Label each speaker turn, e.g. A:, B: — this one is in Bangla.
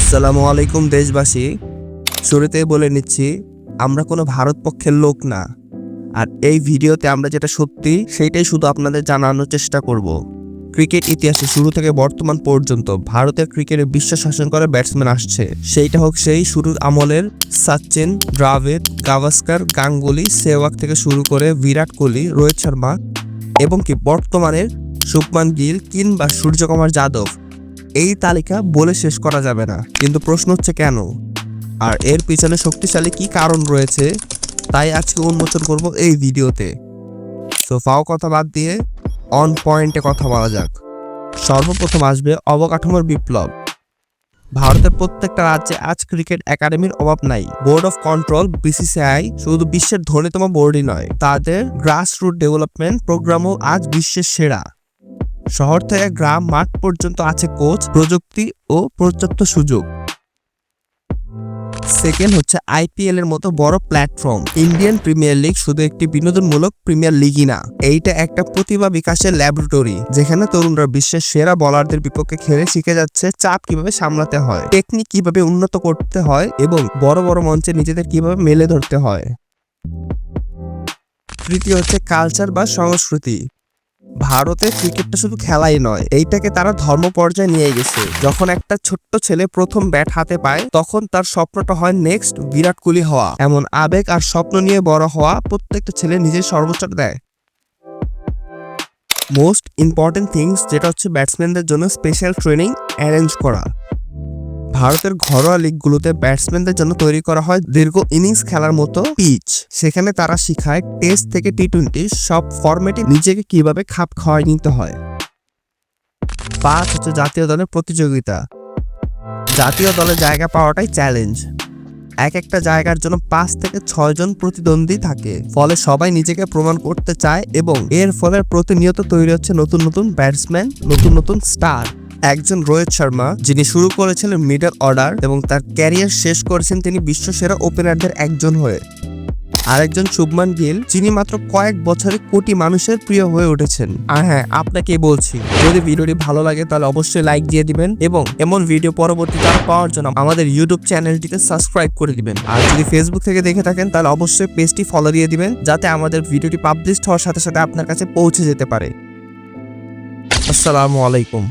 A: আসসালামু আলাইকুম, দেশবাসী। শুরুতেই বলে নিচ্ছি, আমরা কোনো ভারত পক্ষের লোক না। আর এই ভিডিওতে আমরা যেটা সত্যি, সেইটাই শুধু আপনাদের জানানোর চেষ্টা করব। ক্রিকেট ইতিহাসে শুরু থেকে বর্তমান পর্যন্ত ভারতের ক্রিকেটে বিশ্ব শাসন করে ব্যাটসম্যান আসছে। সেইটা হোক সেই শুরুর আমলের সচিন, দ্রাবিড, গাভাস্কার, গাঙ্গুলি সেওয়াগ থেকে শুরু করে বিরাট কোহলি, রোহিত শর্মা এবং কি বর্তমানের শুভমান গিল কিংবা সূর্যকুমার যাদব। এই তালিকা বলে শেষ করা যাবে না। কিন্তু প্রশ্ন হচ্ছে কেন? আর এর পিছনে শক্তিশালী কি কারণ রয়েছে? তাই আজকে উন্মোচন করব এই ভিডিওতে। সো ফাও কথা বাদ দিয়ে অন পয়েন্টে কথা বলা যাক। সর্বপ্রথম আসবে অবকাঠামোর বিপ্লব। ভারতের প্রত্যেকটা রাজ্যে আজ ক্রিকেট একাডেমির অভাব নাই। বোর্ড অফ কন্ট্রোল বিসিসিআই শুধু বিশ্বের ধনীতম বোর্ডই নয়, তাদের গ্রাস রুট ডেভেলপমেন্ট প্রোগ্রামও আজ বিশ্বের সেরা। শহর থেকে গ্রাম মাঠ পর্যন্ত আছে কোচ, প্রযুক্তি ও পর্যাপ্ত সুযোগ। সেকেন্ড হচ্ছে আইপিএল এর মতো বড় প্ল্যাটফর্ম। ইন্ডিয়ান প্রিমিয়ার লিগ শুধু একটি বিনোদনমূলক প্রিমিয়ার লিগই না, এইটা একটা প্রতিভা বিকাশের ল্যাবরেটরি, যেখানে তরুণরা বিশ্বের সেরা বলারদের বিপক্ষে খেলে শিখে যাচ্ছে চাপ কীভাবে সামলাতে হয় টেকনিক কীভাবে উন্নত করতে হয় এবং বড় বড় মঞ্চে নিজেদের কীভাবে মেলে ধরতে হয়। তৃতীয় হচ্ছে কালচার বা সংস্কৃতি। ভারতে ক্রিকেটটা শুধু খেলাই নয়, এইটাকে তারা ধর্ম পর্যায়ে নিয়ে গেছে। যখন একটা ছোট্ট ছেলে প্রথম ব্যাট হাতে পায়, তখন তার স্বপ্নটা হয় নেক্সট বিরাট কোহলি হওয়া। এমন আবেগ আর স্বপ্ন নিয়ে বড় হওয়া প্রত্যেকটা ছেলে নিজের সর্বোচ্চটা দেয়। মোস্ট ইম্পর্টেন্ট থিংস যেটা হচ্ছে ব্যাটসম্যানদের জন্য স্পেশাল ট্রেনিং অ্যারেঞ্জ করা। ভারতের ঘরোয়া লিগগুলোতে ব্যাটসম্যানদের জন্য তৈরি করা হয় দীর্ঘ ইনিংস খেলার মতো পিচ সেখানে তারা শিখায় টেস্ট থেকে টি টোয়েন্টি সব ফরম্যাটে নিজেকে কীভাবে খাপ খাওয়াই নিতে হয়। পাঁচ হচ্ছে জাতীয় দলের প্রতিযোগিতা। জাতীয় দলে জায়গা পাওয়াটাই চ্যালেঞ্জ এক একটা জায়গার জন্য পাঁচ থেকে ছয় জন প্রতিদ্বন্দ্বী থাকে। ফলে সবাই নিজেকে প্রমাণ করতে চায় এবং এর ফলে প্রতিনিয়ত তৈরি হচ্ছে নতুন নতুন ব্যাটসম্যান, নতুন নতুন স্টার। একজন রোহিত শর্মা, যিনি শুরু করেছিলেন মিডল অর্ডার এবং তার ক্যারিয়ার শেষ করেছেন তিনি বিশ্বসেরা ওপেনারদের একজন হয়ে। আরেকজন শুভমান গিল, যিনি মাত্র কয়েক বছরে কোটি মানুষের প্রিয় হয়ে উঠেছেন। আর হ্যাঁ আপনাকে বলছি, যদি ভিডিওটি ভালো লাগে তাহলে অবশ্যই লাইক দিয়ে দিবেন এবং এমন ভিডিও পরবর্তীতে পাওয়ার জন্য আমাদের ইউটিউব চ্যানেলটিকে সাবস্ক্রাইব করে দিবেন। আর যদি ফেসবুক থেকে দেখে থাকেন, তাহলে অবশ্যই পেজটি ফলো দিয়ে দিবেন, যাতে আমাদের ভিডিওটি পাবলিশ হওয়ার সাথে সাথে আপনার কাছে পৌঁছে যেতে পারে। আসসালামু আলাইকুম।